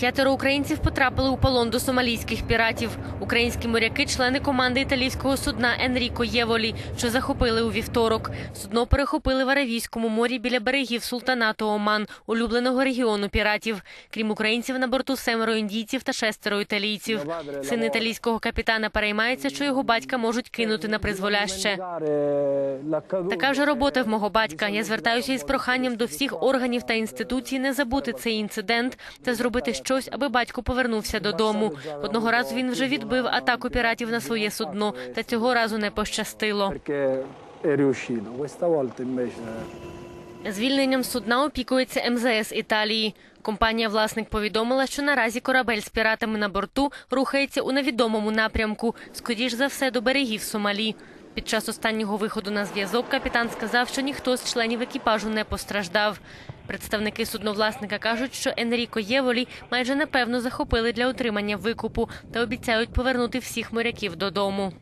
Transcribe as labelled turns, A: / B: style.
A: П'ятеро українців потрапили у полон до сомалійських піратів. Українські моряки, члени команди італійського судна Енріко Єволі, що захопили у вівторок. Судно перехопили в Аравійському морі біля берегів султанату Оман, улюбленого регіону піратів. Крім українців, на борту семеро індійців та шестеро італійців. Син італійського капітана переймається, що його батька можуть кинути на призволяще. Така вже робота в мого батька. Я звертаюся із проханням до всіх органів та інституцій не забути цей інцидент та зробити щось, аби батько повернувся додому. Одного разу він вже відбив атаку піратів на своє судно, та цього разу не пощастило. Звільненням судна опікується МЗС Італії. Компанія власник повідомила, що наразі корабель з піратами на борту рухається у невідомому напрямку, скоріш за все до берегів Сомалі. Під час останнього виходу на зв'язок капітан сказав, що ніхто з членів екіпажу не постраждав. Представники судновласника кажуть, що Енріко Єволі майже напевно захопили для отримання викупу та обіцяють повернути всіх моряків додому.